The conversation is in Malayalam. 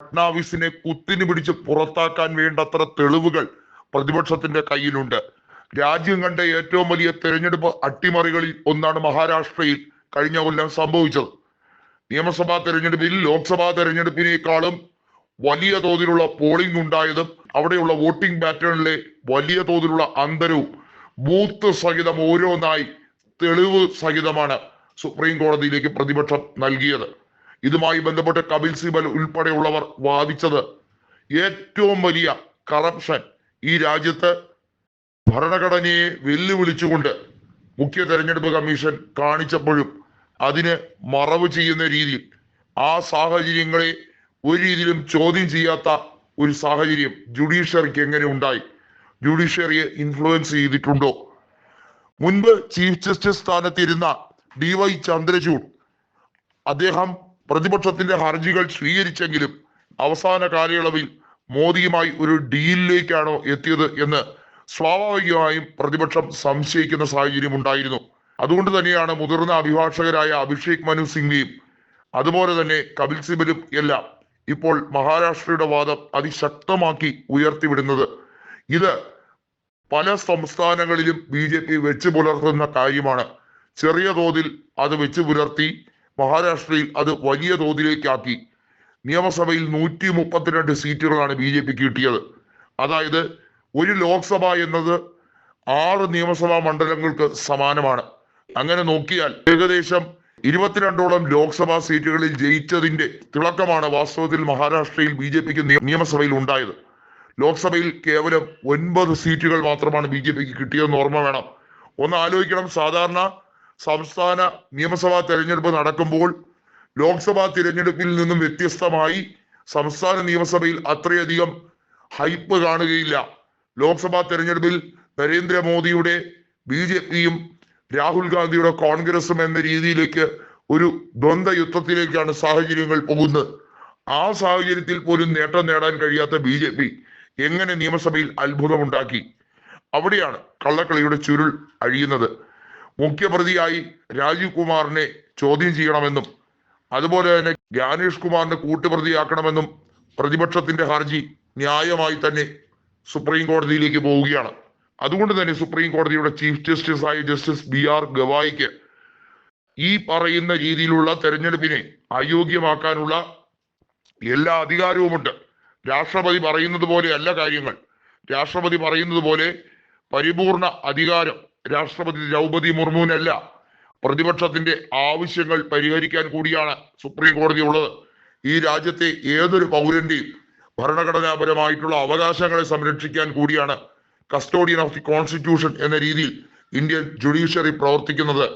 ഫട്നാവിസിനെ കുത്തിന് പിടിച്ച് പുറത്താക്കാൻ വേണ്ടത്ര തെളിവുകൾ പ്രതിപക്ഷത്തിന്റെ കയ്യിലുണ്ട്. രാജ്യം കണ്ട ഏറ്റവും വലിയ തെരഞ്ഞെടുപ്പ് അട്ടിമറികളിൽ ഒന്നാണ് മഹാരാഷ്ട്രയിൽ കഴിഞ്ഞ കൊല്ലം സംഭവിച്ചത്. നിയമസഭാ തെരഞ്ഞെടുപ്പിൽ ലോക്സഭാ തെരഞ്ഞെടുപ്പിനേക്കാളും വലിയ തോതിലുള്ള പോളിംഗ് ഉണ്ടായതും അവിടെയുള്ള വോട്ടിംഗ് പാറ്റേണിലെ വലിയ തോതിലുള്ള അന്തരവും ബൂത്ത് സഹിതം ഓരോന്നായി തെളിവ് സഹിതമാണ് സുപ്രീം കോടതിയിലേക്ക് പ്രതിപക്ഷം നൽകിയത്. ഇതുമായി ബന്ധപ്പെട്ട് കപിൽ സിബൽ ഉൾപ്പെടെയുള്ളവർ വാദിച്ചത് ഏറ്റവും വലിയ കറപ്ഷൻ ഈ രാജ്യത്ത് ഭരണഘടനയെ വെല്ലുവിളിച്ചുകൊണ്ട് മുഖ്യ തെരഞ്ഞെടുപ്പ് കമ്മീഷൻ കാണിച്ചപ്പോഴും അതിന് മറവ് ചെയ്യുന്ന രീതിയിൽ ആ സാഹചര്യങ്ങളെ ഒരു രീതിയിലും ചോദ്യം ചെയ്യാത്ത ഒരു സാഹചര്യം ജുഡീഷ്യറിക്ക് എങ്ങനെ ഉണ്ടായി? ജുഡീഷ്യറിയെ ഇൻഫ്ലുവൻസ് ചെയ്തിട്ടുണ്ടോ? മുൻപ് ചീഫ് ജസ്റ്റിസ് സ്ഥാനത്തിരുന്ന ഡി വൈ ചന്ദ്രചൂഡ് അദ്ദേഹം പ്രതിപക്ഷത്തിന്റെ ഹർജികൾ സ്വീകരിച്ചെങ്കിലും അവസാന കാലയളവിൽ മോദിയുമായി ഒരു ഡീലിലേക്കാണോ എത്തിയത് എന്ന് സ്വാഭാവികമായും പ്രതിപക്ഷം സംശയിക്കുന്ന സാഹചര്യം ഉണ്ടായിരുന്നു. അതുകൊണ്ട് തന്നെയാണ് മുതിർന്ന അഭിഭാഷകരായ അഭിഷേക് മനു സിംഗ്വിയും അതുപോലെ തന്നെ കപിൽ സിബലും എല്ലാം ഇപ്പോൾ മഹാരാഷ്ട്രയുടെ വാദം അതിശക്തമാക്കി ഉയർത്തിവിടുന്നത്. ഇത് പല സംസ്ഥാനങ്ങളിലും ബി ജെ പി വെച്ച് പുലർത്തുന്ന കാര്യമാണ്. ചെറിയ തോതിൽ അത് വെച്ച് പുലർത്തി മഹാരാഷ്ട്രയിൽ അത് വലിയ തോതിലേക്കാക്കി. നിയമസഭയിൽ നൂറ്റി മുപ്പത്തിരണ്ട് സീറ്റുകളാണ് ബി ജെ പിക്ക് കിട്ടിയത്. അതായത് ഒരു ലോക്സഭ എന്നത് ആറ് നിയമസഭാ മണ്ഡലങ്ങൾക്ക് സമാനമാണ്. അങ്ങനെ നോക്കിയാൽ ഏകദേശം ഇരുപത്തിരണ്ടോളം ലോക്സഭാ സീറ്റുകളിൽ ജയിച്ചതിന്റെ തിളക്കമാണ് വാസ്തവത്തിൽ മഹാരാഷ്ട്രയിൽ ബി ജെ പിക്ക് നിയമസഭയിൽ ഉണ്ടായത്. ലോക്സഭയിൽ കേവലം ഒൻപത് സീറ്റുകൾ മാത്രമാണ് ബി ജെ പിക്ക് കിട്ടിയതെന്ന് ഓർമ്മ വേണം. ഒന്ന് ആലോചിക്കണം. സാധാരണ സംസ്ഥാന നിയമസഭാ തെരഞ്ഞെടുപ്പ് നടക്കുമ്പോൾ ലോക്സഭാ തിരഞ്ഞെടുപ്പിൽ നിന്നും വ്യത്യസ്തമായി സംസ്ഥാന നിയമസഭയിൽ അത്രയധികം ഹൈപ്പ് കാണുകയില്ല. ലോക്സഭാ തെരഞ്ഞെടുപ്പിൽ നരേന്ദ്രമോദിയുടെ ബി ജെ പിയും രാഹുൽ ഗാന്ധിയുടെ കോൺഗ്രസും എന്ന രീതിയിലേക്ക് ഒരു ദ്വന്ദ്വ യുദ്ധത്തിലേക്കാണ് സാഹചര്യങ്ങൾ പോകുന്നത്. ആ സാഹചര്യത്തിൽ പോലും നേട്ടം നേടാൻ കഴിയാത്ത ബി ജെ പി എങ്ങനെ നിയമസഭയിൽ അത്ഭുതമുണ്ടാക്കി? അവിടെയാണ് കള്ളക്കളിയുടെ ചുരുൾ അഴിയുന്നത്. മുഖ്യപ്രതിയായി രാജീവ് കുമാറിനെ ചോദ്യം ചെയ്യണമെന്നും അതുപോലെ തന്നെ ജ്ഞാനേഷ് കുമാറിനെ കൂട്ടുപ്രതിയാക്കണമെന്നും പ്രതിപക്ഷത്തിന്റെ ഹർജി ന്യായമായി തന്നെ സുപ്രീം കോടതിയിലേക്ക് പോവുകയാണ്. അതുകൊണ്ട് തന്നെ സുപ്രീം കോടതിയുടെ ചീഫ് ആയ ജസ്റ്റിസ് ബി ആർ ഗവായിക്ക് ഈ പറയുന്ന രീതിയിലുള്ള തെരഞ്ഞെടുപ്പിനെ അയോഗ്യമാക്കാനുള്ള എല്ലാ അധികാരവുമുണ്ട്. രാഷ്ട്രപതി പറയുന്നത് പോലെ അല്ല കാര്യങ്ങൾ. രാഷ്ട്രപതി പറയുന്നത് പോലെ പരിപൂർണ അധികാരം രാഷ്ട്രപതി ദ്രൗപതി മുർമുവിനല്ല പ്രതിപക്ഷത്തിന്റെ ആവശ്യങ്ങൾ പരിഹരിക്കാൻ കൂടിയാണ് സുപ്രീം കോടതി ഉള്ളത്. ഈ രാജ്യത്തെ ഏതൊരു പൗരന്റെയും ഭരണഘടനാപരമായിട്ടുള്ള അവകാശങ്ങളെ സംരക്ഷിക്കാൻ കൂടിയാണ് കസ്റ്റോഡിയൻ ഓഫ് ദി കോൺസ്റ്റിറ്റ്യൂഷൻ എന്ന രീതിയിൽ ഇന്ത്യൻ ജുഡീഷ്യറി പ്രവർത്തിക്കുന്നത്.